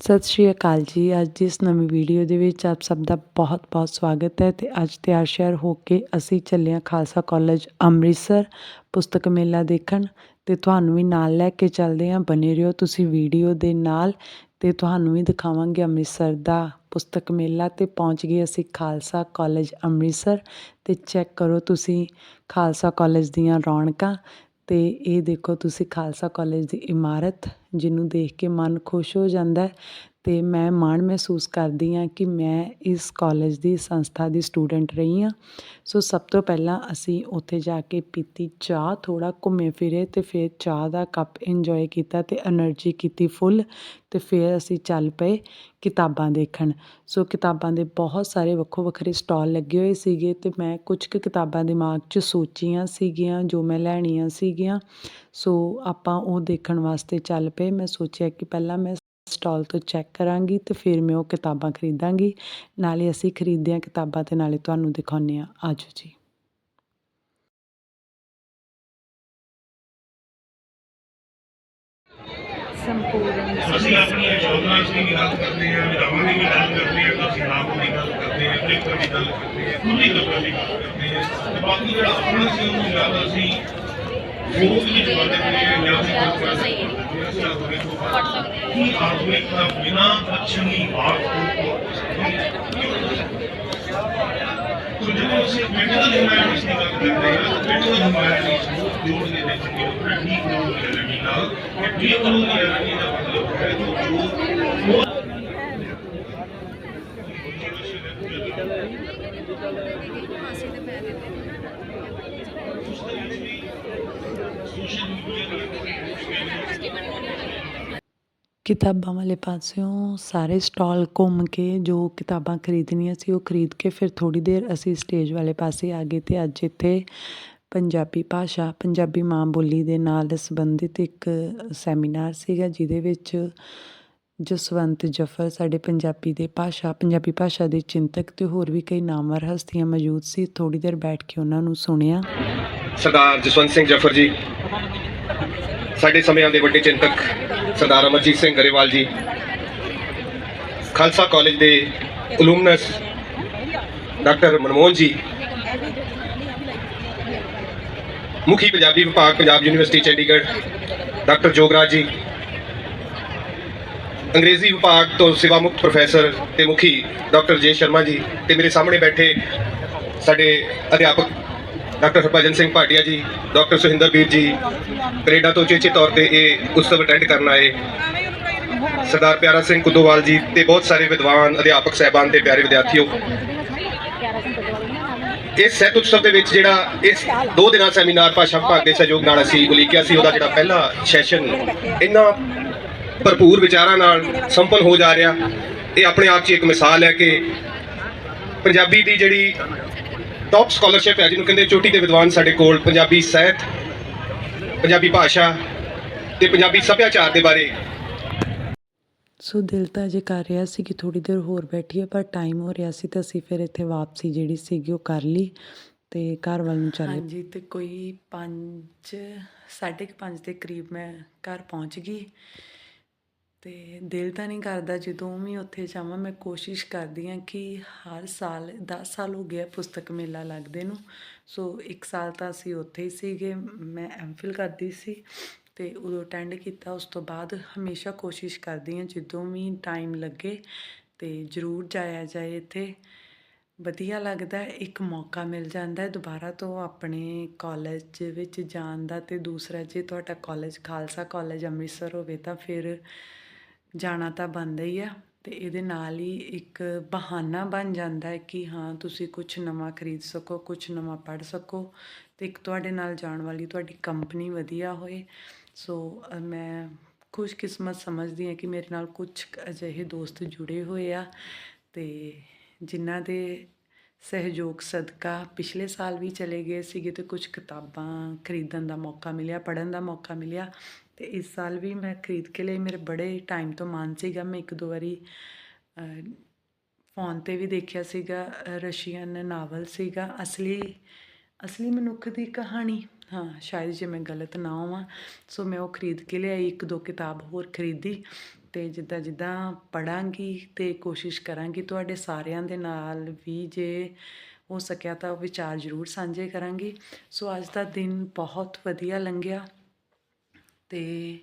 ਸਤਿ ਸ਼੍ਰੀ ਅਕਾਲ ਜੀ। ਅੱਜ ਦੀ ਇਸ ਨਵੀਂ ਵੀਡੀਓ ਦੇ ਵਿੱਚ ਆਪ ਸਭ ਦਾ ਬਹੁਤ-ਬਹੁਤ ਸਵਾਗਤ ਹੈ ਤੇ ਅੱਜ ਤਿਆਰ ਸ਼ਿਆਰ ਹੋ ਕੇ ਅਸੀਂ ਚੱਲੇ ਹਾਂ ਖਾਲਸਾ ਕਾਲਜ ਅੰਮ੍ਰਿਤਸਰ ਪੁਸਤਕ ਮੇਲਾ ਦੇਖਣ ਤੇ ਤੁਹਾਨੂੰ ਵੀ ਨਾਲ ਲੈ ਕੇ ਚੱਲਦੇ ਹਾਂ। ਬਨੇ ਰਹੋ ਤੁਸੀਂ ਵੀਡੀਓ ਦੇ ਨਾਲ ਤੇ ਤੁਹਾਨੂੰ ਵੀ ਦਿਖਾਵਾਂਗੇ ਅੰਮ੍ਰਿਤਸਰ ਦਾ ਪੁਸਤਕ ਮੇਲਾ ਤੇ ਪਹੁੰਚ ਗਏ ਅਸੀਂ ਖਾਲਸਾ ਕਾਲਜ ਅੰਮ੍ਰਿਤਸਰ ਤੇ ਚੈੱਕ ਕਰੋ ਤੁਸੀਂ ਖਾਲਸਾ ਕਾਲਜ ਦੀਆਂ ਰੌਣਕਾਂ ਅਤੇ ਇਹ ਦੇਖੋ ਤੁਸੀਂ ਖਾਲਸਾ ਕਾਲਜ ਦੀ ਇਮਾਰਤ, ਜਿਹਨੂੰ ਦੇਖ ਕੇ ਮਨ ਖੁਸ਼ ਹੋ ਜਾਂਦਾ ਅਤੇ ਮੈਂ ਮਾਣ ਮਹਿਸੂਸ ਕਰਦੀ ਹਾਂ ਕਿ ਮੈਂ ਇਸ ਕੋਲਜ ਦੀ ਸੰਸਥਾ ਦੀ ਸਟੂਡੈਂਟ ਰਹੀ ਹਾਂ। ਸੋ ਸਭ ਤੋਂ ਪਹਿਲਾਂ ਅਸੀਂ ਉੱਥੇ ਜਾ ਕੇ ਪੀਤੀ ਚਾਹ, ਥੋੜ੍ਹਾ ਘੁੰਮੇ ਫਿਰੇ ਅਤੇ ਫਿਰ ਚਾਹ ਦਾ ਕੱਪ ਇੰਜੋਏ ਕੀਤਾ ਅਤੇ ਐਨਰਜੀ ਕੀਤੀ ਫੁੱਲ ਅਤੇ ਫਿਰ ਅਸੀਂ ਚੱਲ ਪਏ ਕਿਤਾਬਾਂ ਦੇਖਣ। ਸੋ ਕਿਤਾਬਾਂ ਦੇ ਬਹੁਤ ਸਾਰੇ ਵੱਖੋ ਵੱਖਰੇ ਸਟਾਲ ਲੱਗੇ ਹੋਏ ਸੀਗੇ ਅਤੇ ਮੈਂ ਕੁਝ ਕੁ ਕਿਤਾਬਾਂ ਦਿਮਾਗ 'ਚ ਸੋਚੀਆਂ ਸੀਗੀਆਂ ਜੋ ਮੈਂ ਲੈਣੀਆਂ ਸੀਗੀਆਂ। ਸੋ ਆਪਾਂ ਉਹ ਦੇਖਣ ਵਾਸਤੇ ਚੱਲ ਪਏ। ਮੈਂ ਸੋਚਿਆ ਕਿ ਪਹਿਲਾਂ ਮੈਂ ਸਟਾਲ ਤੋਂ ਚੈੱਕ ਕਰਾਂਗੀ ਤੇ ਫਿਰ ਮੈਂ ਉਹ ਕਿਤਾਬਾਂ ਖਰੀਦਾਂਗੀ। ਨਾਲੇ ਅਸੀਂ ਖਰੀਦਦੇ ਹਾਂ ਕਿਤਾਬਾਂ ਤੇ ਨਾਲੇ ਤੁਹਾਨੂੰ ਦਿਖਾਉਂਦੇ ਹਾਂ। ਆਜੋ ਜੀ। ਸੰਪੂਰਨ ਅਸੀਂ ਆਪਣੀਆਂ ਯੋਜਨਾਵਾਂ ਦੀ ਗੱਲ ਕਰਦੇ ਹਾਂ ਵਿਧਾਵਾਂ ਦੀ ਗੱਲ ਕਰਦੇ ਹਾਂ ਅਸੀਂ ਨਾਮ ਦੀ ਗੱਲ ਕਰਦੇ ਹਾਂ ਪੇਪਰ ਦੀ ਗੱਲ ਕਰਦੇ ਹਾਂ ਖੁੱਲੀ ਗੱਲਾਂ ਦੀ ਗੱਲ ਕਰਦੇ ਹਾਂ। ਤੇ ਬਾਕੀ ਜਿਹੜਾ ਆਪਣਾ ਸੀ ਉਹਨੂੰ ਜ਼ਿਆਦਾ ਅਸੀਂ ਫੋਕ ਵਿੱਚ ਵਰਤਦੇ ਹਾਂ ਜਾਂ ਅਸੀਂ ਗੱਲ ਕਰਦੇ ਹਾਂ ਅਸੀਂ ਆਧੁਨਿਕ ਤੋਂ ਬਾਅਦ ਕੀ ਆਧੁਨਿਕ ਦਾ ਬਿਨਾ ਪੱਛਮੀ ਬਾਤ ਤੋਂ ਸੋ ਜਦੋਂ ਅਸੀਂ ਪਿੰਡ ਦਾ ਨਿਰਮਾਣ ਦੀ ਗੱਲ ਕਰਦੇ ਹਾਂ ਪਿੰਡ ਦਾ ਨਿਰਮਾਣ ਦੀ ਸੋਚ ਜੋੜ ਦੇ ਵਿੱਚ ਕਿ ਉਹ ਠੀਕ ਹੋ ਗਿਆ ਕਿਤਾਬਾਂ ਵਾਲੇ ਪਾਸਿਓਂ ਸਾਰੇ ਸਟਾਲ ਘੁੰਮ ਕੇ ਜੋ ਕਿਤਾਬਾਂ ਖਰੀਦਣੀਆਂ ਸੀ ਉਹ ਖਰੀਦ ਕੇ ਫਿਰ ਥੋੜੀ ਦੇਰ ਅਸੀਂ ਸਟੇਜ ਵਾਲੇ ਪਾਸੇ ਆ ਗਏ ਤੇ ਅੱਜ ਇੱਥੇ ਪੰਜਾਬੀ ਭਾਸ਼ਾ, ਪੰਜਾਬੀ ਮਾਂ ਬੋਲੀ ਦੇ ਨਾਲ ਸੰਬੰਧਿਤ ਇੱਕ ਸੈਮੀਨਾਰ ਸੀਗਾ ਜਿਹਦੇ ਵਿੱਚ ਜਸਵੰਤ ਜਫਰ ਸਾਡੇ ਪੰਜਾਬੀ ਦੇ ਭਾਸ਼ਾ, ਪੰਜਾਬੀ ਭਾਸ਼ਾ ਦੇ ਚਿੰਤਕ ਤੇ ਹੋਰ ਵੀ ਕਈ ਨਾਮਵਰ ਹਸਤੀਆਂ ਮੌਜੂਦ ਸੀ। ਥੋੜੀ ਦੇਰ ਬੈਠ ਕੇ ਉਹਨਾਂ ਨੂੰ ਸੁਣਿਆ। ਸਰਦਾਰ ਜਸਵੰਤ ਸਿੰਘ ਜਫਰ ਜੀ, ਸਾਡੇ ਸਮਿਆਂ ਦੇ ਵੱਡੇ ਚਿੰਤਕ ਸਰਦਾਰ ਅਮਰਜੀਤ ਸਿੰਘ ਗਰੇਵਾਲ ਜੀ, ਖਾਲਸਾ ਕਾਲਜ ਦੇ ਅਲੂਮਨਸ ਡਾਕਟਰ ਮਨਮੋਹਨ ਜੀ, ਮੁਖੀ ਪੰਜਾਬੀ ਵਿਭਾਗ, ਪੰਜਾਬ ਯੂਨੀਵਰਸਿਟੀ ਚੰਡੀਗੜ੍ਹ, ਡਾਕਟਰ ਜੋਗਰਾਜ ਜੀ, ਅੰਗਰੇਜ਼ੀ ਵਿਭਾਗ ਤੋਂ ਸੇਵਾ ਮੁਕਤ ਪ੍ਰੋਫੈਸਰ ਤੇ ਮੁਖੀ ਡਾਕਟਰ ਜੇ ਸ਼ਰਮਾ ਜੀ ਤੇ ਮੇਰੇ ਸਾਹਮਣੇ ਬੈਠੇ ਸਾਡੇ ਅਧਿਆਪਕ ਡਾਕਟਰ ਹਰਭਜਨ ਸਿੰਘ ਭਾਟੀਆ ਜੀ, ਡਾਕਟਰ ਸੁਹਿੰਦਰ ਵੀਰ ਜੀ, ਕੈਨੇਡਾ ਤੋਂ ਚੇਚੇ ਤੌਰ ਤੇ ਇਹ ਉਤਸਵ ਅਟੈਂਡ ਕਰਨ ਆਏ। ਸਰਦਾਰ ਪਿਆਰਾ ਸਿੰਘ ਕੁੱਦੋਵਾਲ ਜੀ ਤੇ ਬਹੁਤ ਸਾਰੇ ਵਿਦਵਾਨ, ਅਧਿਆਪਕ, ਸਹਿਬਾਨ ਤੇ ਪਿਆਰੇ ਵਿਦਿਆਰਥੀਓ। ਇਸ ਸਹਿਤ ਉਤਸਵ ਦੇ ਵਿੱਚ ਜਿਹੜਾ ਇਸ ਦੋ ਦਿਨਾਂ ਸੈਮੀਨਾਰ ਭਾਸ਼ਾ ਭਾਗ ਦੇ ਸਹਿਯੋਗ ਨਾਲ ਅਸੀਂ ਉਲੀਕਿਆ ਸੀ, ਉਹਦਾ ਜਿਹੜਾ ਪਹਿਲਾ ਸੈਸ਼ਨ ਇੰਨਾ ਭਰਪੂਰ ਵਿਚਾਰਾਂ ਨਾਲ ਸੰਪੰਨ ਹੋ ਜਾ ਰਿਹਾ। ਇਹ ਆਪਣੇ ਆਪ 'ਚ ਇੱਕ ਮਿਸਾਲ ਹੈ ਕਿ ਪੰਜਾਬੀ ਦੀ ਜਿਹੜੀ ਟੌਪ ਸਕਾਲਰਸ਼ਿਪ ਹੈ ਜਿਹਨੂੰ ਕਹਿੰਦੇ ਚੋਟੀ ਦੇ ਵਿਦਵਾਨ ਸਾਡੇ ਕੋਲ ਪੰਜਾਬੀ ਸਾਹਿਤ ਪੰਜਾਬੀ ਭਾਸ਼ਾ ਤੇ ਪੰਜਾਬੀ ਸੱਭਿਆਚਾਰ ਦੇ ਬਾਰੇ। ਸੋ ਦਿਲ ਤਾਂ ਜੇ ਕਰ ਰਿਹਾ ਸੀ ਕਿ ਥੋੜੀ ਦੇਰ ਹੋਰ ਬੈਠੀਏ ਪਰ ਟਾਈਮ ਹੋ ਰਿਹਾ ਸੀ ਤਾਂ ਅਸੀਂ ਫਿਰ ਇੱਥੇ ਵਾਪਸੀ ਜਿਹੜੀ ਸੀਗੀ ਉਹ ਕਰ ਲਈ ਤੇ ਘਰ ਵੱਲ ਨੂੰ ਚੱਲੇ। ਹਾਂਜੀ ਤੇ ਕੋਈ 5 5:30 ਦੇ ਕਰੀਬ ਮੈਂ ਘਰ ਪਹੁੰਚ ਗਈ। ਅਤੇ ਦਿਲ ਤਾਂ ਨਹੀਂ ਕਰਦਾ ਜਦੋਂ ਵੀ ਉੱਥੇ ਜਾਵਾਂ, ਮੈਂ ਕੋਸ਼ਿਸ਼ ਕਰਦੀ ਹਾਂ ਕਿ ਹਰ ਸਾਲ 10 ਸਾਲ ਹੋ ਗਿਆ ਪੁਸਤਕ ਮੇਲਾ ਲੱਗਦੇ ਨੂੰ। ਸੋ ਇੱਕ ਸਾਲ ਤਾਂ ਅਸੀਂ ਉੱਥੇ ਹੀ ਸੀਗੇ, ਮੈਂ ਐਮਫਿਲ ਕਰਦੀ ਸੀ ਤੇ ਉਦੋਂ ਅਟੈਂਡ ਕੀਤਾ, ਉਸ ਤੋਂ ਬਾਅਦ ਹਮੇਸ਼ਾ ਕੋਸ਼ਿਸ਼ ਕਰਦੀ ਹਾਂ ਜਦੋਂ ਵੀ ਟਾਈਮ ਲੱਗੇ ਤੇ ਜ਼ਰੂਰ ਜਾਇਆ ਜਾਏ ਇੱਥੇ। ਵਧੀਆ ਲੱਗਦਾ, ਇੱਕ ਮੌਕਾ ਮਿਲ ਜਾਂਦਾ ਹੈ ਦੁਬਾਰਾ ਤੋਂ ਆਪਣੇ ਕਾਲਜ ਵਿੱਚ ਜਾਣ ਦਾ ਤੇ ਦੂਸਰਾ ਜੇ ਤੁਹਾਡਾ ਕਾਲਜ ਖਾਲਸਾ ਕਾਲਜ ਅੰਮ੍ਰਿਤਸਰ ਹੋਵੇ ਤਾਂ ਫਿਰ ਜਾਣਾ ਤਾਂ ਬਣਦਾ ਹੀ ਆ ਤੇ ਇਹਦੇ ਨਾਲ ਹੀ ਇੱਕ ਬਹਾਨਾ ਬਣ ਜਾਂਦਾ ਹੈ ਕਿ ਹਾਂ, ਤੁਸੀਂ ਕੁਝ ਨਵਾਂ ਖਰੀਦ ਸਕੋ ਕੁਝ ਨਵਾਂ ਪੜ੍ਹ ਸਕੋ ਤੇ ਇੱਕ ਤੁਹਾਡੇ ਨਾਲ ਜਾਣ ਵਾਲੀ ਤੁਹਾਡੀ ਕੰਪਨੀ ਵਧੀਆ ਹੋਏ। ਸੋ ਮੈਂ ਖੁਸ਼ਕਿਸਮਤ ਸਮਝਦੀ ਹਾਂ ਕਿ ਮੇਰੇ ਨਾਲ ਕੁਝ ਅਜਿਹੇ ਦੋਸਤ ਜੁੜੇ ਹੋਏ ਆ ਤੇ ਜਿਨ੍ਹਾਂ ਦੇ ਸਹਿਯੋਗ ਸਦਕਾ ਪਿਛਲੇ ਸਾਲ ਵੀ ਚਲੇ ਗਏ ਸੀਗੇ ਤੇ ਕੁਝ ਕਿਤਾਬਾਂ ਖਰੀਦਣ ਦਾ ਮੌਕਾ ਮਿਲਿਆ, ਪੜ੍ਹਨ ਦਾ ਮੌਕਾ ਮਿਲਿਆ। ਤੇ ਇਸ ਸਾਲ ਵੀ ਮੈਂ ਖਰੀਦ ਕੇ ਲਈ। ਮੇਰੇ ਬੜੇ ਟਾਈਮ ਤੋਂ ਮਨ ਸੀਗਾ। ਮੈਂ ਇੱਕ ਦੋ ਵਾਰੀ ਫੋਨ ਤੇ ਵੀ ਦੇਖਿਆ ਸੀਗਾ। ਰਸ਼ੀਅਨ ਨਾਵਲ ਸੀਗਾ। ਅਸਲੀ ਅਸਲੀ ਮਨੁੱਖ ਦੀ ਕਹਾਣੀ। ਹਾਂ, ਸ਼ਾਇਦ ਜੇ ਮੈਂ ਗਲਤ ਨਾ ਹੋਵਾਂ। ਸੋ ਮੈਂ ਉਹ ਖਰੀਦ ਕੇ ਲਿਆਈ। ਇੱਕ ਦੋ ਕਿਤਾਬ ਹੋਰ ਖਰੀਦੀ। ਤੇ ਜਿੱਦਾਂ ਜਿੱਦਾਂ ਪੜਾਂਗੀ ਤੇ ਕੋਸ਼ਿਸ਼ ਕਰਾਂਗੀ ਤੁਹਾਡੇ ਸਾਰਿਆਂ ਦੇ ਨਾਲ ਵੀ ਜੇ ਹੋ ਸਕਿਆ ਤਾਂ ਵਿਚਾਰ ਜ਼ਰੂਰ ਸਾਂਝੇ ਕਰਾਂਗੀ। ਸੋ ਅੱਜ ਦਾ ਦਿਨ ਬਹੁਤ ਵਧੀਆ ਲੰਘਿਆ। ਅਤੇ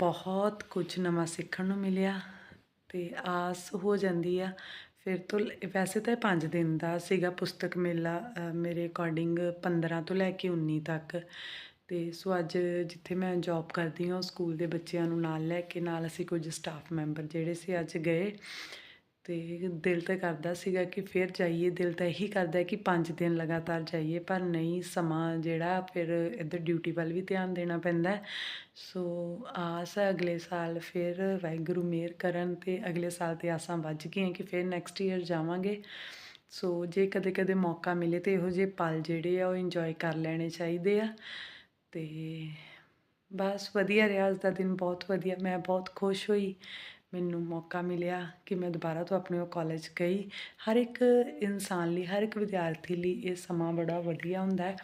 ਬਹੁਤ ਕੁਝ ਨਵਾਂ ਸਿੱਖਣ ਨੂੰ ਮਿਲਿਆ ਅਤੇ ਆਸ ਹੋ ਜਾਂਦੀ ਆ। ਫਿਰ ਤੋਂ ਵੈਸੇ ਤਾਂ ਇਹ 5 ਦਿਨ ਦਾ ਸੀਗਾ ਪੁਸਤਕ ਮੇਲਾ ਮੇਰੇ ਅਕੋਰਡਿੰਗ 15 ਤੋਂ ਲੈ ਕੇ 19 ਤੱਕ। ਅਤੇ ਸੋ ਅੱਜ ਜਿੱਥੇ ਮੈਂ ਜੌਬ ਕਰਦੀ ਹਾਂ, ਉਹ ਸਕੂਲ ਦੇ ਬੱਚਿਆਂ ਨੂੰ ਨਾਲ ਲੈ ਕੇ, ਨਾਲ ਅਸੀਂ ਕੁਝ ਸਟਾਫ ਮੈਂਬਰ ਜਿਹੜੇ ਸੀ ਅੱਜ ਗਏ। ਅਤੇ ਦਿਲ ਤਾਂ ਕਰਦਾ ਸੀਗਾ ਕਿ ਫਿਰ ਜਾਈਏ, ਦਿਲ ਤਾਂ ਇਹੀ ਕਰਦਾ ਕਿ ਪੰਜ ਦਿਨ ਲਗਾਤਾਰ ਜਾਈਏ, ਪਰ ਨਹੀਂ, ਸਮਾਂ ਜਿਹੜਾ ਫਿਰ ਇੱਧਰ ਡਿਊਟੀ ਵੱਲ ਵੀ ਧਿਆਨ ਦੇਣਾ ਪੈਂਦਾ ਸੋ ਆਸ ਹੈ ਅਗਲੇ ਸਾਲ ਫਿਰ ਵਾਹਿਗੁਰੂ ਮਿਹਰ ਕਰਨ ਅਤੇ ਅਗਲੇ ਸਾਲ ਤੇ ਆਸਾਂ ਵੱਜ ਗਈਆਂ ਕਿ ਫਿਰ ਨੈਕਸਟ ਈਅਰ ਜਾਵਾਂਗੇ। ਸੋ ਜੇ ਕਦੇ ਕਦੇ ਮੌਕਾ ਮਿਲੇ ਤੇ ਇਹੋ ਜਿਹੇ ਪਲ ਜਿਹੜੇ ਆ ਉਹ ਇੰਜੋਏ ਕਰ ਲੈਣੇ ਚਾਹੀਦੇ ਆ। ਤੇ ਬਸ ਵਧੀਆ ਰਿਹਾ ਅੱਜ ਦਾ ਦਿਨ, ਬਹੁਤ ਵਧੀਆ, ਮੈਂ ਬਹੁਤ ਖੁਸ਼ ਹੋਈ। ਮੈਨੂੰ ਮੌਕਾ ਮਿਲਿਆ ਕਿ ਮੈਂ ਦੁਬਾਰਾ ਤੋਂ ਆਪਣੇ ਉਹ ਕਾਲਜ ਗਈ। ਹਰ ਇੱਕ ਇਨਸਾਨ ਲਈ, ਹਰ ਇੱਕ ਵਿਦਿਆਰਥੀ ਲਈ ਇਹ ਸਮਾਂ ਬੜਾ ਵਧੀਆ ਹੁੰਦਾ ਹੈ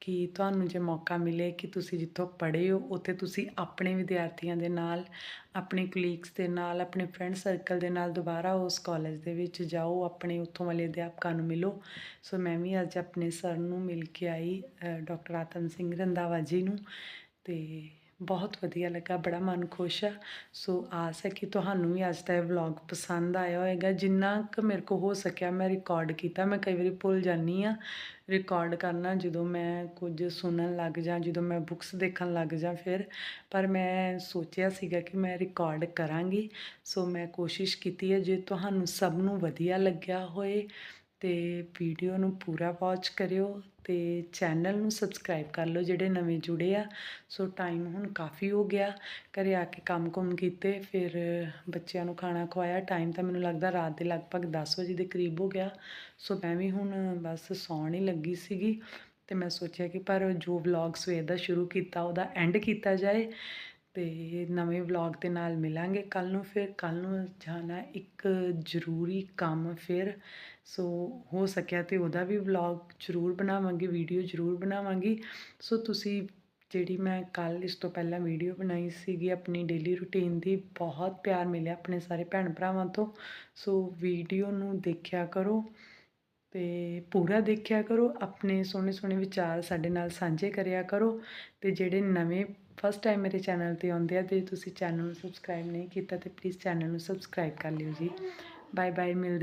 ਕਿ ਤੁਹਾਨੂੰ ਜੇ ਮੌਕਾ ਮਿਲੇ ਕਿ ਤੁਸੀਂ ਜਿੱਥੋਂ ਪੜ੍ਹੇ ਹੋ, ਉੱਥੇ ਤੁਸੀਂ ਆਪਣੇ ਵਿਦਿਆਰਥੀਆਂ ਦੇ ਨਾਲ, ਆਪਣੇ ਕੁਲੀਗਸ ਦੇ ਨਾਲ, ਆਪਣੇ ਫਰੈਂਡ ਸਰਕਲ ਦੇ ਨਾਲ ਦੁਬਾਰਾ ਉਸ ਕਾਲਜ ਦੇ ਵਿੱਚ ਜਾਓ, ਆਪਣੇ ਉੱਥੋਂ ਵਾਲੇ ਅਧਿਆਪਕਾਂ ਨੂੰ ਮਿਲੋ। ਸੋ ਮੈਂ ਵੀ ਅੱਜ ਆਪਣੇ ਸਰ ਨੂੰ ਮਿਲ ਕੇ ਆਈ ਡਾਕਟਰ ਆਤਮ ਸਿੰਘ ਰੰਧਾਵਾ ਜੀ ਨੂੰ ਤੇ ਬਹੁਤ ਵਧੀਆ ਲੱਗਾ, ਬੜਾ ਮਨ ਖੁਸ਼ ਆ। ਸੋ ਆਸ ਹੈ ਕਿ ਤੁਹਾਨੂੰ ਵੀ ਅੱਜ ਦਾ ਇਹ ਵਲੌਗ ਪਸੰਦ ਆਇਆ ਹੋਵੇਗਾ ਜਿੰਨਾ ਕੁ ਮੇਰੇ ਕੋ ਹੋ ਸਕਿਆ ਮੈਂ ਰਿਕਾਰਡ ਕੀਤਾ, ਮੈਂ ਕਈ ਵਾਰੀ ਭੁੱਲ ਜਾਂਦੀ ਆ ਰਿਕਾਰਡ ਕਰਨਾ ਜਦੋਂ ਮੈਂ ਕੁਝ ਸੁਣਨ ਲੱਗ ਜਾਂ ਜਦੋਂ ਮੈਂ ਬੁੱਕਸ ਦੇਖਣ ਲੱਗ ਜਾਂ ਫਿਰ, ਪਰ ਮੈਂ ਸੋਚਿਆ ਸੀਗਾ ਕਿ ਮੈਂ ਰਿਕਾਰਡ ਕਰਾਂਗੀ। ਸੋ ਮੈਂ ਕੋਸ਼ਿਸ਼ ਕੀਤੀ ਹੈ, ਜੇ ਤੁਹਾਨੂੰ ਸਭ ਨੂੰ ਵਧੀਆ ਲੱਗਿਆ ਹੋਏ ਤੇ ਵੀਡੀਓ ਨੂੰ ਪੂਰਾ ਵਾਚ ਕਰਿਓ ਤੇ ਚੈਨਲ ਨੂੰ ਸਬਸਕ੍ਰਾਈਬ ਕਰ ਲਓ ਜਿਹੜੇ ਨਵੇਂ ਜੁੜੇ ਆ। ਸੋ ਟਾਈਮ ਹੁਣ ਕਾਫੀ ਹੋ ਗਿਆ। ਘਰੇ ਆ ਕੇ ਕੰਮ ਕੁਮ ਕੀਤੇ, ਫਿਰ ਬੱਚਿਆਂ ਨੂੰ ਖਾਣਾ ਖਵਾਇਆ। ਟਾਈਮ ਤਾਂ ਮੈਨੂੰ ਲੱਗਦਾ ਰਾਤ ਦੇ ਲਗਭਗ 10 ਵਜੇ ਦੇ ਕਰੀਬ ਹੋ ਗਿਆ। ਸੋ ਮੈਂ ਵੀ ਹੁਣ ਬਸ ਸੌਣ ਹੀ ਲੱਗੀ ਸੀਗੀ ਤੇ ਮੈਂ ਸੋਚਿਆ ਕਿ ਪਰ ਜੋ ਵਲੌਗ ਸਵੇਰ ਦਾ ਸ਼ੁਰੂ ਕੀਤਾ, ਉਹਦਾ ਐਂਡ ਕੀਤਾ ਜਾਏ। ਅਤੇ ਨਵੇਂ ਵਲੋਗ ਦੇ ਨਾਲ ਮਿਲਾਂਗੇ। ਕੱਲ੍ਹ ਨੂੰ ਫਿਰ, ਕੱਲ੍ਹ ਨੂੰ ਜਾਣਾ ਇੱਕ ਜ਼ਰੂਰੀ ਕੰਮ ਫਿਰ। ਸੋ ਹੋ ਸਕਿਆ ਤੇ ਉਹਦਾ ਵੀ ਵਲੋਗ ਜ਼ਰੂਰ ਬਣਾਵਾਂਗੀ, ਵੀਡੀਓ ਜ਼ਰੂਰ ਬਣਾਵਾਂਗੀ। ਸੋ ਤੁਸੀਂ ਜਿਹੜੀ ਮੈਂ ਕੱਲ ਇਸ ਤੋਂ ਪਹਿਲਾਂ ਵੀਡੀਓ ਬਣਾਈ ਸੀਗੀ, ਆਪਣੀ ਡੇਲੀ ਰੁਟੀਨ ਦੀ, ਬਹੁਤ ਪਿਆਰ ਮਿਲਿਆ ਆਪਣੇ ਸਾਰੇ ਭੈਣ ਭਰਾਵਾਂ ਤੋਂ। ਸੋ ਵੀਡੀਓ ਨੂੰ ਦੇਖਿਆ ਕਰੋ ਤੇ ਪੂਰਾ ਦੇਖਿਆ ਕਰੋ, ਆਪਣੇ ਸੋਹਣੇ ਸੋਹਣੇ ਵਿਚਾਰ ਸਾਡੇ ਨਾਲ ਸਾਂਝੇ ਕਰਿਆ ਕਰੋ ਤੇ ਜਿਹੜੇ ਨਵੇਂ ਫਸਟ ਟਾਈਮ ਮੇਰੇ ਚੈਨਲ ਤੇ ਆਉਂਦੇ ਆ ਤੇ ਤੁਸੀਂ ਚੈਨਲ ਨੂੰ ਸਬਸਕ੍ਰਾਈਬ ਨਹੀਂ ਕੀਤਾ ਤੇ ਪਲੀਜ਼ ਚੈਨਲ ਨੂੰ ਸਬਸਕ੍ਰਾਈਬ ਕਰ ਲਿਓ ਜੀ। ਬਾਏ ਬਾਏ ਮਿਲਦੇ